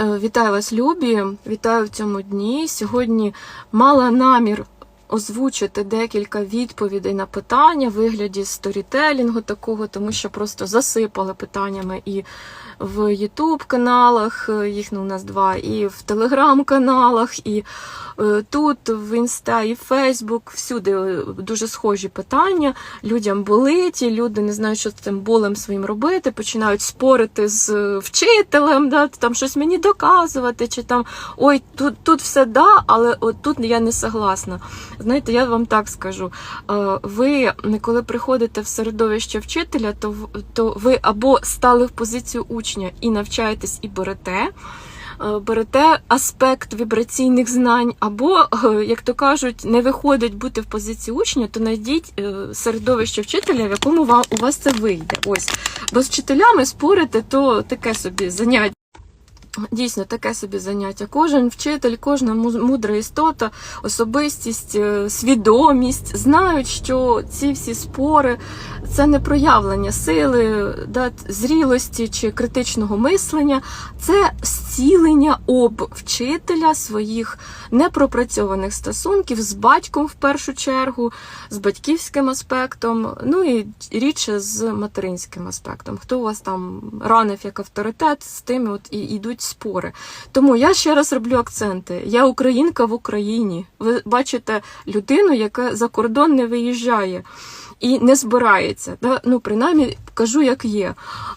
Е, Вітаю вас, любі! Вітаю в цьому дні. Сьогодні мала намір озвучити декілька відповідей на питання в вигляді сторітелінгу такого, тому що просто засипали питаннями і в YouTube каналах, е, їх ну, у нас два, і в телеграм-каналах, і е, тут, в Інста, і Фейсбук, всюди е, дуже схожі питання. Людям болить, і люди не знають, що з цим болем своїм робити, починають спорити з вчителем, да, там щось мені доказувати, чи там ой, тут, тут все да, але от тут я не согласна. Знаєте, я вам так скажу. е, Ви, коли приходите в середовище вчителя, то, то ви або стали в позицію учня і навчаєтесь, і берете. е, Берете аспект вібраційних знань, або, е, як то кажуть, не виходить бути в позиції учня, то знайдіть середовище вчителя, в якому у вас це вийде. Ось, бо з вчителями спорити, то таке собі заняття. Дійсно, таке собі заняття. Кожен вчитель, кожна му- мудра істота, особистість, е, свідомість знають, що ці всі спори це не проявлення сили, да, зрілості чи критичного мислення, це зцілення об вчителя своїх непропрацьованих стосунків з батьком в першу чергу, з батьківським аспектом, ну і рідше з материнським аспектом. Хто у вас там ранив як авторитет, з тими от і йдуть спори. Тому я ще раз роблю акценти. Я українка в Україні. Ви бачите людину, яка за кордон не виїжджає. І не збирається. Да? Ну, принаймні, кажу, як є.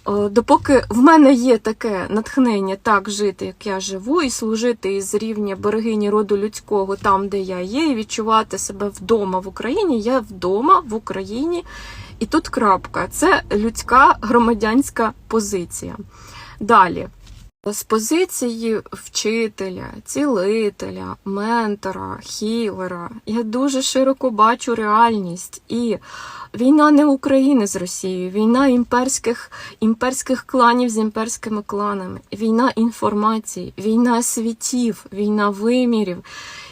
Е, Допоки в мене є таке натхнення так жити, як я живу, і служити із рівня берегині роду людського там, де я є, і відчувати себе вдома в Україні, я вдома в Україні. І тут крапка. Це людська громадянська позиція. Далі. З позиції вчителя, цілителя, ментора, хілера я дуже широко бачу реальність. І війна не України з Росією, війна імперських, імперських кланів з імперськими кланами, війна інформації, війна світів, війна вимірів.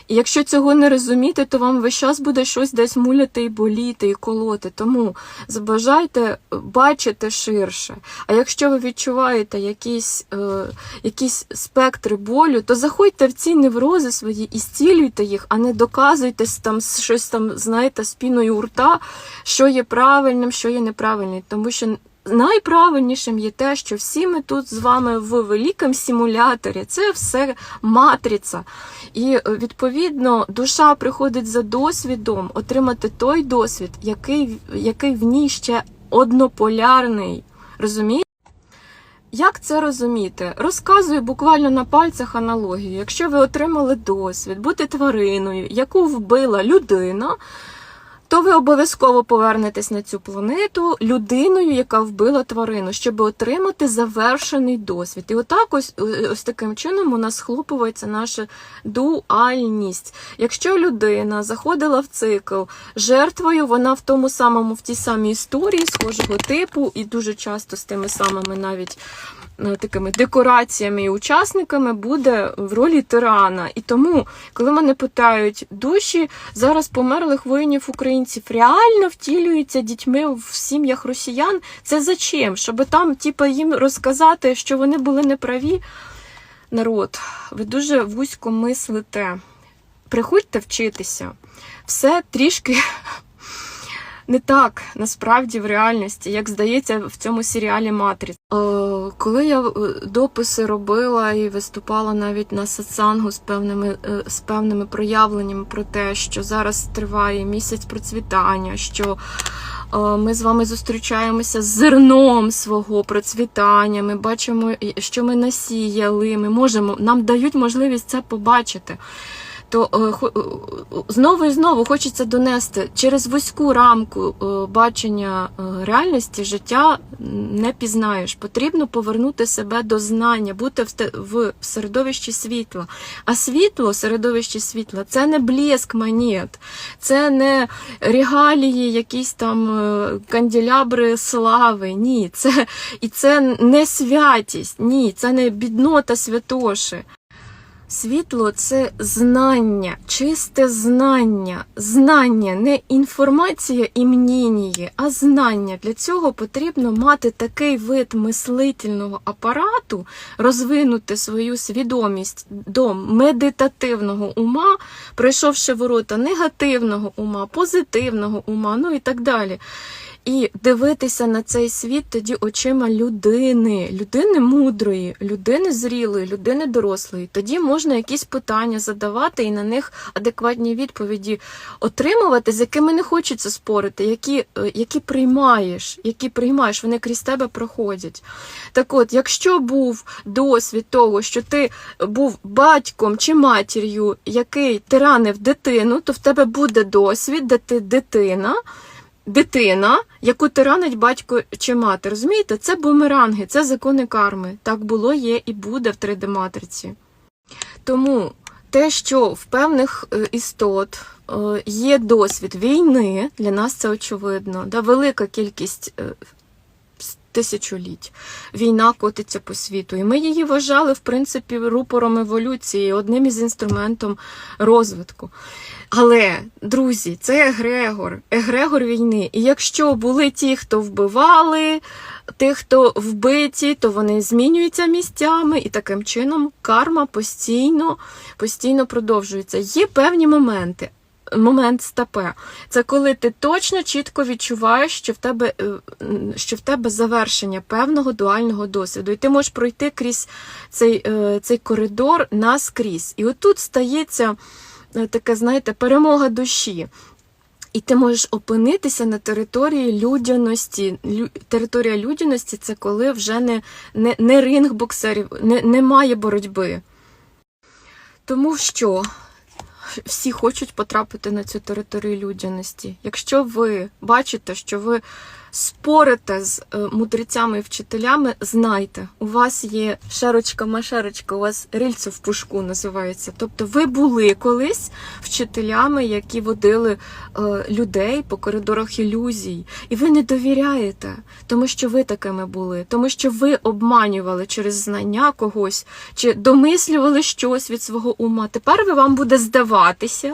І якщо цього не розуміти, то вам весь час буде щось десь муляти і боліти, і колоти. Тому забажайте бачити ширше. А якщо ви відчуваєте якісь, е, якісь спектри болю, то заходьте в ці неврози свої і зцілюйте їх, а не доказуйте там щось там, знаєте, спіною у рта, що є правильним, що є неправильним. Тому що найправильнішим є те, що всі ми тут з вами в великому симуляторі. Це все матриця. І е, відповідно душа приходить за досвідом отримати той досвід, який, який в ній ще однополярний. Розумієте? Як це розуміти? Розказую буквально на пальцях аналогію. Якщо ви отримали досвід бути твариною, яку вбила людина, то ви обов'язково повернетесь на цю планету людиною, яка вбила тварину, щоб отримати завершений досвід. І отак ось, е, ось таким чином у нас схлопується наша дуальність. Якщо людина заходила в цикл жертвою, вона в тому самому, в тій самій історії, схожого типу, і дуже часто з тими самими навіть е, такими декораціями і учасниками буде в ролі тирана. І тому, коли мене питають, душі зараз померлих воїнів українців реально втілюються дітьми в сім'ях росіян, це зачем? Щоб там, типа, їм розказати, що вони були неправі. Народ, ви дуже вузько мислите. Приходьте вчитися. Все трішки не так насправді в реальності, як здається в цьому серіалі Матріць. Е, коли я е, дописи робила і виступала навіть на сатсангу з певними, е, з певними проявленнями про те, що зараз триває місяць процвітання, що ми з вами зустрічаємося з зерном свого процвітання. Ми бачимо, що ми насіяли. Ми можемо, нам дають можливість це побачити то е, е, знову і знову хочеться донести через вузьку рамку е, бачення реальності життя не пізнаєш. Потрібно повернути себе до знання, бути в, середовищі світла. А світло, середовище світла це не блеск монет, це не регалії, якісь там канделябри слави. Ні, це і це не святість, ні, це не біднота святоши. Світло це знання, чисте знання. Знання, не інформація і мніння, а знання. Для цього потрібно мати такий вид мислительного апарату, розвинути свою свідомість до медитативного ума, пройшовши ворота негативного ума, позитивного ума, ну і так далі. І дивитися на цей світ тоді очима людини, людини мудрої, людини зрілої, людини дорослої. Тоді можна якісь питання задавати і на них адекватні відповіді отримувати, з якими не хочеться спорити, які, е, які приймаєш, які приймаєш, вони крізь тебе проходять. Так от, якщо був досвід того, що ти був батьком чи матір'ю, який тиранив дитину, то в тебе буде досвід, де ти дитина дитина, яку тиранить батько чи мати. Розумієте, це бумеранги, це закони карми. Так було, є і буде в 3D-матриці. Тому те, що в певних е, істот е, є досвід війни, для нас це очевидно. Да, велика кількість е, тисячоліть. Війна котиться по світу. І ми її вважали, в принципі, рупором еволюції, одним із інструментом розвитку. Але, друзі, це егрегор, егрегор війни. І якщо були ті, хто вбивали, тих, хто вбиті, то вони змінюються місцями, і таким чином карма постійно, постійно продовжується. Є певні моменти. Момент стапе. Це коли ти точно чітко відчуваєш, що в тебе, е, що в тебе завершення певного дуального досвіду. І ти можеш пройти крізь цей, е, цей коридор наскрізь. І отут стається е, таке, знаєте, перемога душі. І ти можеш опинитися на території людяності. Лю... Територія людяності це коли вже не, не, не ринг боксерів, не, немає боротьби. Тому що всі хочуть потрапити на цю територію людяності. Якщо ви бачите, що ви спорите з е, мудрецями і вчителями, знайте, у вас є шарочка-машарочка, у вас рильце в пушку називається. Тобто ви були колись вчителями, які водили е, людей по коридорах ілюзій, і ви не довіряєте, тому що ви такими були, тому що ви обманювали через знання когось чи домислювали щось від свого ума. Тепер ви вам буде здаватися.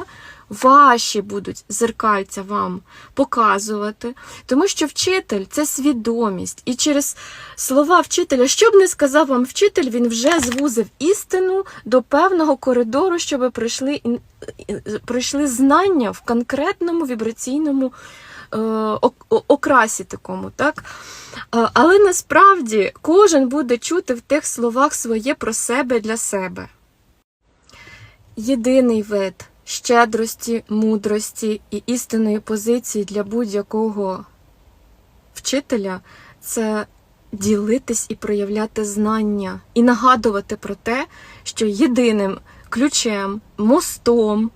Ваші будуть зеркальця вам показувати, тому що вчитель це свідомість. І через слова вчителя, що б не сказав вам вчитель, він вже звузив істину до певного коридору, щоб прийшли, прийшли знання в конкретному вібраційному е, окрасі такому, так? Але насправді кожен буде чути в тих словах своє про себе для себе. Єдиний вид щедрості, мудрості і істинної позиції для будь-якого вчителя це ділитись і проявляти знання, і нагадувати про те, що єдиним ключем, мостом,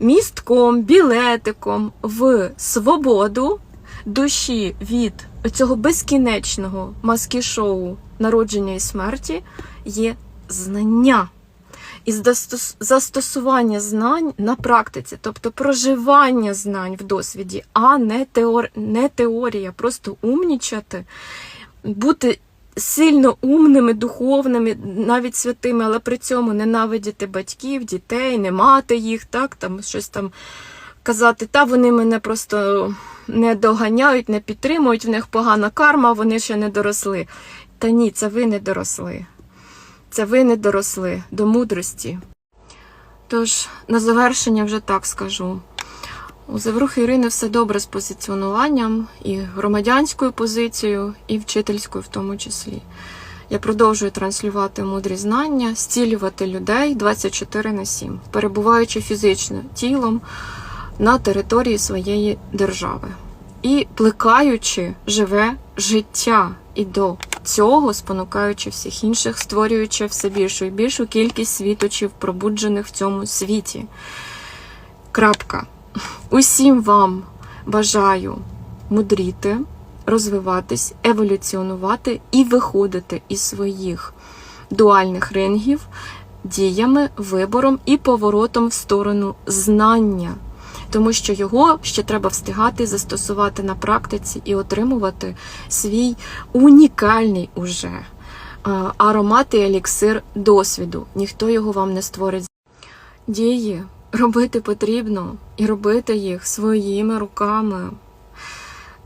містком, білетиком в свободу душі від цього безкінечного маски-шоу народження і смерті є знання. І застосування знань на практиці, тобто проживання знань в досвіді, а не, теор... не теорія, просто умнічати, бути сильно умними, духовними, навіть святими, але при цьому ненавидіти батьків, дітей, не мати їх, так, там щось там казати, та вони мене просто не доганяють, не підтримують, в них погана карма, вони ще не доросли. Та ні, це ви не доросли. Це ви не доросли до мудрості. Тож, на завершення вже так скажу. У Заврухи Ірини все добре з позиціонуванням і громадянською позицією, і вчительською в тому числі. Я продовжую транслювати мудрі знання, зцілювати людей 24 на 7, перебуваючи фізично тілом на території своєї держави і плекаючи живе життя і до цього спонукаючи всіх інших, створюючи все більшу і більшу кількість світочів, пробуджених в цьому світі. Крапка. Усім вам бажаю мудріти, розвиватись, еволюціонувати і виходити із своїх дуальних рингів діями, вибором і поворотом в сторону знання. Тому що його ще треба встигати застосувати на практиці і отримувати свій унікальний уже аромат і еліксир досвіду. Ніхто його вам не створить. Дії робити потрібно і робити їх своїми руками.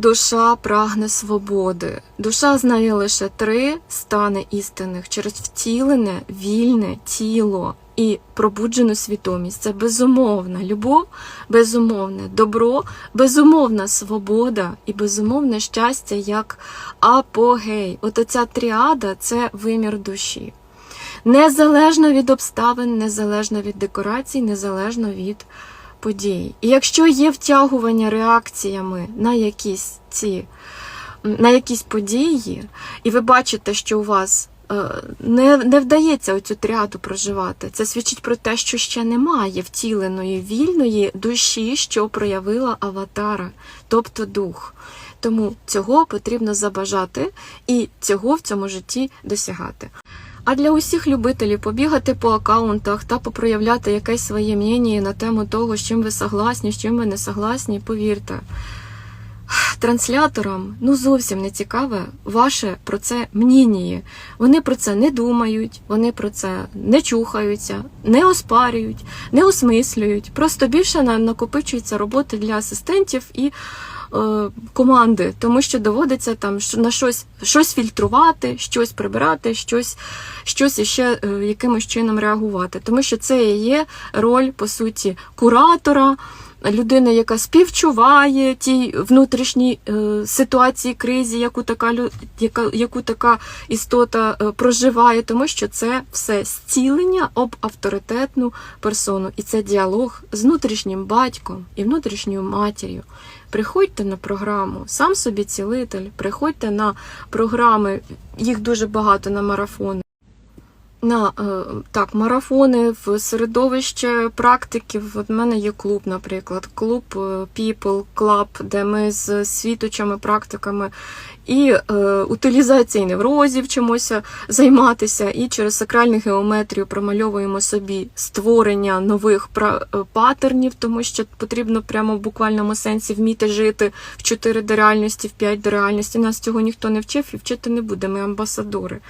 Душа прагне свободи. Душа знає лише три стани істинних через втілене, вільне тіло і пробуджену свідомість. Це безумовна любов, безумовне добро, безумовна свобода і безумовне щастя як апогей. От оця тріада це вимір душі. Незалежно від обставин, незалежно від декорацій, незалежно від подій. І якщо є втягування реакціями на якісь ці на якісь події, і ви бачите, що у вас е, не, не вдається оцю тряду проживати, це свідчить про те, що ще немає втіленої вільної душі, що проявила аватара, тобто дух. Тому цього потрібно забажати і цього в цьому житті досягати. А для усіх любителів побігати по акаунтах та попроявляти якесь своє мнення на тему того, з чим ви согласні, з чим ви не согласні, повірте. Трансляторам ну зовсім не цікаве ваше про це мнення. Вони про це не думають, вони про це не чухаються, не оспарюють, не осмислюють. Просто більше на- накопичується роботи для асистентів і команди, тому що доводиться там на щось, щось фільтрувати, щось прибирати, щось, щось іще е, якимось чином реагувати. Тому що це і є роль, по суті, куратора. Людина, яка співчуває тій внутрішній е, ситуації, кризі, яку така яка, яку така істота е, проживає, тому що це все зцілення об авторитетну персону, і це діалог з внутрішнім батьком і внутрішньою матір'ю. Приходьте на програму, сам собі цілитель, приходьте на програми, їх дуже багато на марафони. На е, так, марафони в середовище практиків. От в мене є клуб, наприклад, клуб е, People Club, де ми з світочами, практиками і е, утилізації неврозів чимося займатися, і через сакральну геометрію промальовуємо собі створення нових е, паттернів, тому що потрібно прямо в буквальному сенсі вміти жити в 4 до реальності, в 5 до реальності. Нас цього ніхто не вчив і вчити не буде. Ми амбасадори.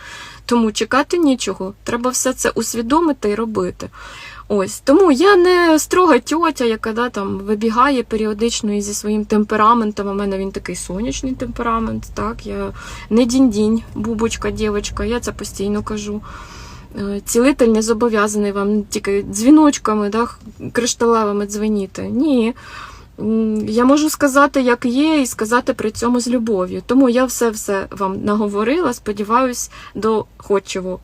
Тому чекати нічого, треба все це усвідомити і робити. Ось тому я не строга тьотя, яка да, там вибігає періодично і зі своїм темпераментом. У мене він такий сонячний темперамент. Так, я не дінь-дінь, бубочка, дівчинка, я це постійно кажу. Е, Цілитель не зобов'язаний вам тільки дзвіночками, да, кришталевими дзвеніти. Ні. Я можу сказати, як є, і сказати при цьому з любов'ю. Тому я все-все вам наговорила. Сподіваюсь, доходчиво.